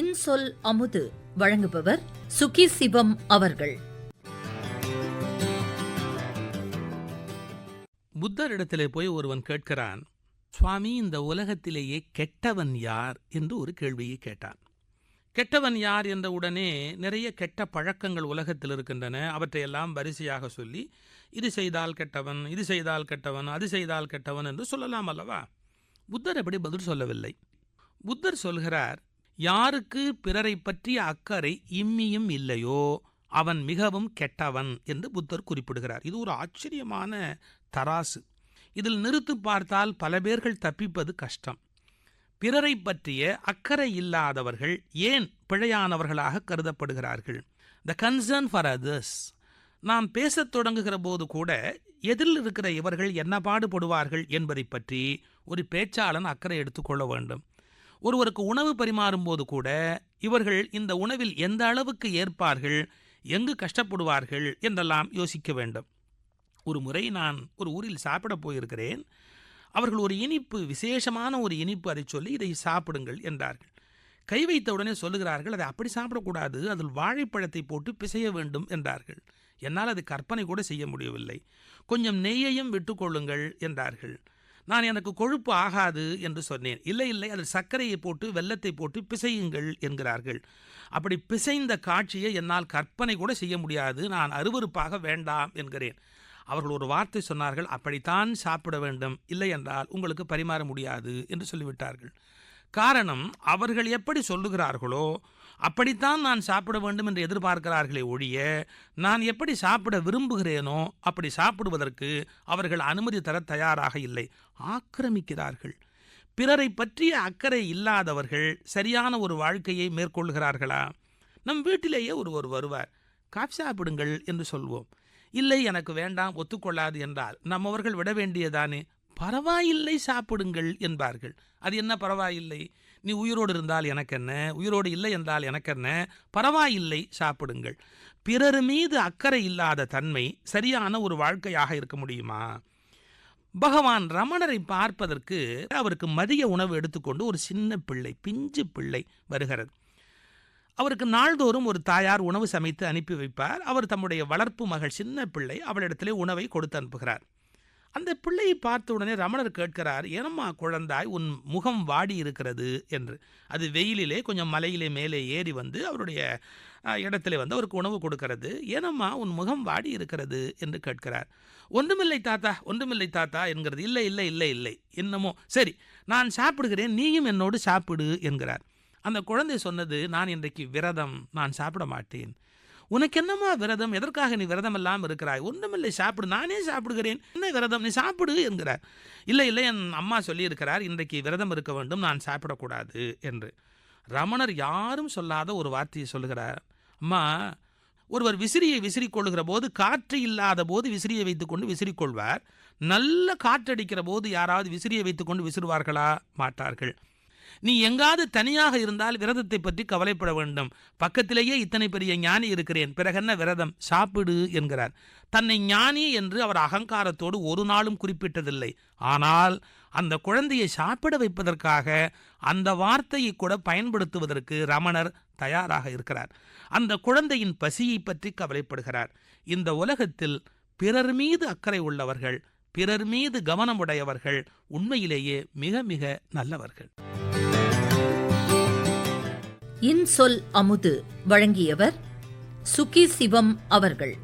இன்சொல் அமுது வழங்குபவர் சுகி சிவம் அவர்கள். புத்தரிடத்திலே போய் ஒருவன் கேட்கிறான் சுவாமி இந்த உலகத்திலேயே கெட்டவன் யார்? என்று ஒரு கேள்வியை கேட்டான். கெட்டவன் யார்? என்ற உடனே நிறைய கெட்ட பழக்கங்கள் உலகத்தில் இருக்கின்றன. அவற்றையெல்லாம் வரிசையாக சொல்லி இது செய்தால் கெட்டவன் இது செய்தால் கெட்டவன் அது செய்தால் கெட்டவன் என்று சொல்லலாம் அல்லவா? புத்தர் எப்படி பதில் சொல்லவில்லை. புத்தர் சொல்கிறார் யாருக்கு பிறரை பற்றிய அக்கறை இம்மியும் இல்லையோ அவன் மிகவும் கெட்டவன் என்று புத்தர் குறிப்பிடுகிறார். இது ஒரு ஆச்சரியமான தராசு. இதில் நிறுத்து பார்த்தால் பல பேர்கள் தப்பிப்பது கஷ்டம். பிறரை பற்றிய அக்கறை இல்லாதவர்கள் ஏன் பிழையானவர்களாக கருதப்படுகிறார்கள்? த கன்சர்ன் ஃபார் அதர்ஸ் நாம் பேசத் தொடங்குகிற போது கூட எதிரில் இருக்கிற இவர்கள் என்ன பாடுபடுவார்கள் என்பதை பற்றி ஒரு பேச்சாளன் அக்கறை எடுத்துக்கொள்ள வேண்டும். ஒருவருக்கு உணவு பரிமாறும் போது கூட இவர்கள் இந்த உணவில் எந்த அளவுக்கு ஏற்பார்கள் எங்கு கஷ்டப்படுவார்கள் என்றெல்லாம் யோசிக்க வேண்டும். ஒரு முறை நான் ஒரு ஊரில் சாப்பிட போயிருக்கிறேன். அவர்கள் ஒரு இனிப்பு விசேஷமான ஒரு இனிப்பு அதை சொல்லி இதை சாப்பிடுங்கள் என்றார்கள். கை வைத்த உடனே சொல்லுகிறார்கள் அதை அப்படி சாப்பிடக்கூடாது அதில் வாழைப்பழத்தை போட்டு பிசைய வேண்டும் என்றார்கள். என்னால் அது கற்பனை கூட செய்ய முடியவில்லை. கொஞ்சம் நெய்யையும் விட்டுக்கொள்ளுங்கள் என்றார்கள். நான் எனக்கு கொழுப்பு ஆகாது என்று சொன்னேன். இல்லை இல்லை அதில் சர்க்கரையை போட்டு வெள்ளத்தை போட்டு பிசையுங்கள் என்கிறார்கள். அப்படி பிசைந்த காட்சியை என்னால் கற்பனை கூட செய்ய முடியாது. நான் அருவருப்பாக வேண்டாம் என்கிறேன். அவர்கள் ஒரு வார்த்தை சொன்னார்கள் அப்படித்தான் சாப்பிட வேண்டும். இல்லை என்றால் உங்களுக்கு பரிமாற முடியாது என்று சொல்லிவிட்டார்கள். காரணம் அவர்கள் எப்படி சொல்லுகிறார்களோ அப்படித்தான் நான் சாப்பிட வேண்டும் என்று எதிர்பார்க்கிறார்களே ஒழிய நான் எப்படி சாப்பிட விரும்புகிறேனோ அப்படி சாப்பிடுவதற்கு அவர்கள் அனுமதி தர தயாராக இல்லை. ஆக்கிரமிக்கிறார்கள். பிறரை பற்றிய அக்கறை இல்லாதவர்கள் சரியான ஒரு வாழ்க்கையை மேற்கொள்கிறார்களா? நம் வீட்டிலேயே ஒருவர் வருவார். காஃபி சாப்பிடுங்கள் என்று சொல்வோம். இல்லை எனக்கு வேண்டாம் ஒத்துக்கொள்ளாது என்றால் நம்மவர்கள் விட வேண்டியதானே? பரவாயில்லை சாப்பிடுங்கள் என்பார்கள். அது என்ன பரவாயில்லை? நீ உயிரோடு இருந்தால் எனக்கு என்ன? உயிரோடு இல்லை என்றால் எனக்கு என்ன? பரவாயில்லை சாப்பிடுங்கள். பிறர் மீது அக்கறை இல்லாத தன்மை சரியான ஒரு வாழ்க்கையாக இருக்க முடியுமா? பகவான் ரமணரை பார்ப்பதற்கு அவருக்கு மதிய உணவு எடுத்துக்கொண்டு ஒரு சின்ன பிள்ளை பிஞ்சு பிள்ளை வருகிறது. அவருக்கு நாள்தோறும் ஒரு தாயார் உணவு சமைத்து அனுப்பி வைப்பார். அவர் தம்முடைய வளர்ப்பு மகள் சின்ன பிள்ளை அவளிடத்திலே உணவை கொடுத்து அனுப்புகிறார். அந்த பிள்ளையை பார்த்த உடனே ரமணர் கேட்கிறார் ஏனம்மா குழந்தாய் உன் முகம் வாடி இருக்கிறது என்று. அது வெயிலிலே கொஞ்சம் மலையிலே மேலே ஏறி வந்து அவருடைய இடத்துல வந்து அவருக்கு உணவு கொடுக்கிறது. ஏனம்மா உன் முகம் வாடி இருக்கிறது என்று கேட்கிறார். ஒன்றுமில்லை தாத்தா ஒன்றுமில்லை தாத்தா என்கிறது. இல்லை இல்லை இல்லை இல்லை. என்னமோ. சரி நான் சாப்பிடுகிறேன் நீயும் என்னோடு சாப்பிடு என்கிறார். அந்த குழந்தை சொன்னது நான் இன்றைக்கு விரதம் நான் சாப்பிட மாட்டேன். உனக்கு என்னம்மா விரதம்? எதற்காக நீ விரதம் எல்லாம் இருக்கிறாய்? ஒன்றுமில்லை சாப்பிடு. நானே சாப்பிடுகிறேன். என்ன விரதம்? நீ சாப்பிடு என்கிறார். இல்லை இல்லை என் அம்மா சொல்லியிருக்கிறார் இன்றைக்கு விரதம் இருக்க வேண்டும் நான் சாப்பிடக்கூடாது என்று. ரமணர் யாரும் சொல்லாத ஒரு வார்த்தையை சொல்லுகிறார். அம்மா ஒருவர் விசிறியை விசிறிக் போது காற்று இல்லாத போது விசிறியை வைத்துக்கொண்டு விசிறிக்கொள்வார். நல்ல காற்றடிக்கிற போது யாராவது விசிறியை வைத்துக்கொண்டு விசிறுவார்களா? மாட்டார்கள். நீ எங்காவது தனியாக இருந்தால் விரதத்தை பற்றி கவலைப்பட வேண்டும். பக்கத்திலேயே இத்தனை பெரிய ஞானி இருக்கிறேன். பிறகென்ன விரதம்? சாப்பிடு என்கிறார். தன்னை ஞானி என்று அவர் அகங்காரத்தோடு ஒரு நாளும் குறிப்பிட்டதில்லை. ஆனால் அந்த குழந்தையை சாப்பிட வைப்பதற்காக அந்த வார்த்தையை கூட பயன்படுத்துவதற்கு ரமணர் தயாராக இருக்கிறார். அந்த குழந்தையின் பசியை பற்றி கவலைப்படுகிறார். இந்த உலகத்தில் பிறர் மீது அக்கறை உள்ளவர்கள் பிறர் மீது கவனமுடையவர்கள் உண்மையிலேயே மிக மிக நல்லவர்கள். இன்சொல் அமுது வழங்கியவர் சுகி சிவம் அவர்கள்.